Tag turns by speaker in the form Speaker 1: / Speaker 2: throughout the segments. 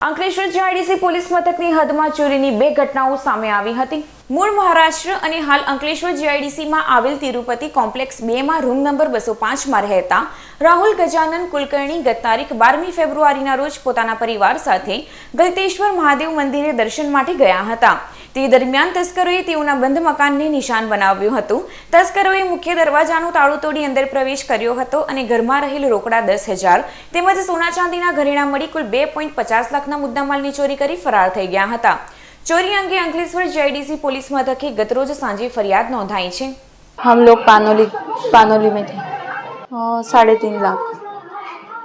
Speaker 1: Ankleshwar GIDC police મથકની હદમાં ચોરીની બે ઘટનાઓ સામે આવી હતી. મૂળ મહારાષ્ટ્ર અને હાલ અંકલેશ્વર જીઆઈડીસીમાં આવેલ તિરુપતિ કોમ્પ્લેક્સ બેમાં રૂમ નંબર બસો પાંચમાં રહેતા રાહુલ ગજાનન કુલકર્ણી ગત તારીખ બારમી ફેબ્રુઆરીના રોજ પોતાના પરિવાર સાથે ગલતેશ્વર મહાદેવ મંદિરે દર્શન માટે ગયા હતા. તે દરમિયાન તસ્કરોએ તેઓના બંધ મકાનને નિશાન બનાવ્યું હતું તસ્કરોએ મુખ્ય દરવાજાનું તાળું તોડી અંદર પ્રવેશ કર્યો હતો અને ઘરમાં રહેલ રોકડા દસ હજાર તેમજ સોના ચાંદીના ઘરેણા મળી કુલ બે પોઈન્ટ પચાસ લાખના મુદ્દામાલની ચોરી કરી ફરાર થઈ ગયા હતા ચોરી અંગે અંકલેશ્વર જીઆઈડીસી પોલીસ મથકે ગતરોજ સાંજે ફરિયાદ નોંધાઈ છે
Speaker 2: हम लोग पानोली पानोली में थे और साढ़े तीन लाख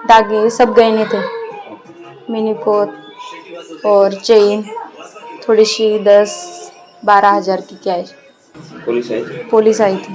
Speaker 2: दागे सब गए नहीं थे मिनी कोट और चेन थोडीशी दस बारा हजार किती आहे?
Speaker 3: पोलीस
Speaker 2: पोलीस आहे ती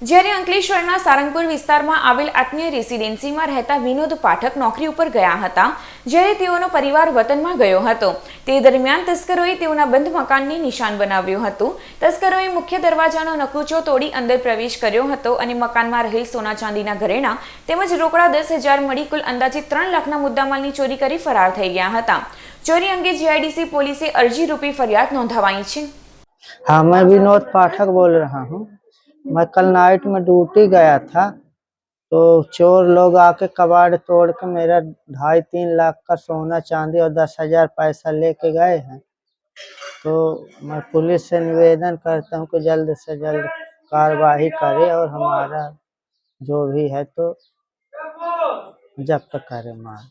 Speaker 1: જ્યારે અંકલેશ્વરના સારંગપુર વિસ્તારમાં આવેલ આત્મીય રેસિડેન્સીમાં રહેતા વિનોદ પાઠક નોકરી ઉપર ગયા હતા, જ્યારે તેઓનો પરિવાર વતનમાં ગયો હતો. તે દરમિયાન તસ્કરોએ તેઓના બંધ મકાનને નિશાન બનાવ્યું હતું. તસ્કરોએ મુખ્ય દરવાજાનો નકુચો તોડી અંદર પ્રવેશ કર્યો હતો અને મકાનમાં રહેલ સોના ચાંદીના ઘરેણા તેમજ રોકડા દસ હજાર મળી કુલ અંદાજે ત્રણ લાખના મુદ્દામાલની ચોરી કરી ફરાર થઈ ગયા હતા. ચોરી અંગે જીઆઈડીસી પોલીસે અરજી રૂપી ફરિયાદ નોંધાવાઈ છે.
Speaker 4: હા, મેં વિનોદ પાઠક બોલ રહા હું. मैं कल नाइट में ड्यूटी गया था तो चोर लोग आके कबाड़ तोड़ के मेरा ढाई तीन लाख का सोना, चांदी और दस हज़ार पैसा लेके गए हैं। तो मैं पुलिस से निवेदन करता हूँ कि जल्द से जल्द कार्रवाई करे और हमारा जो भी है तो जब्त करे माल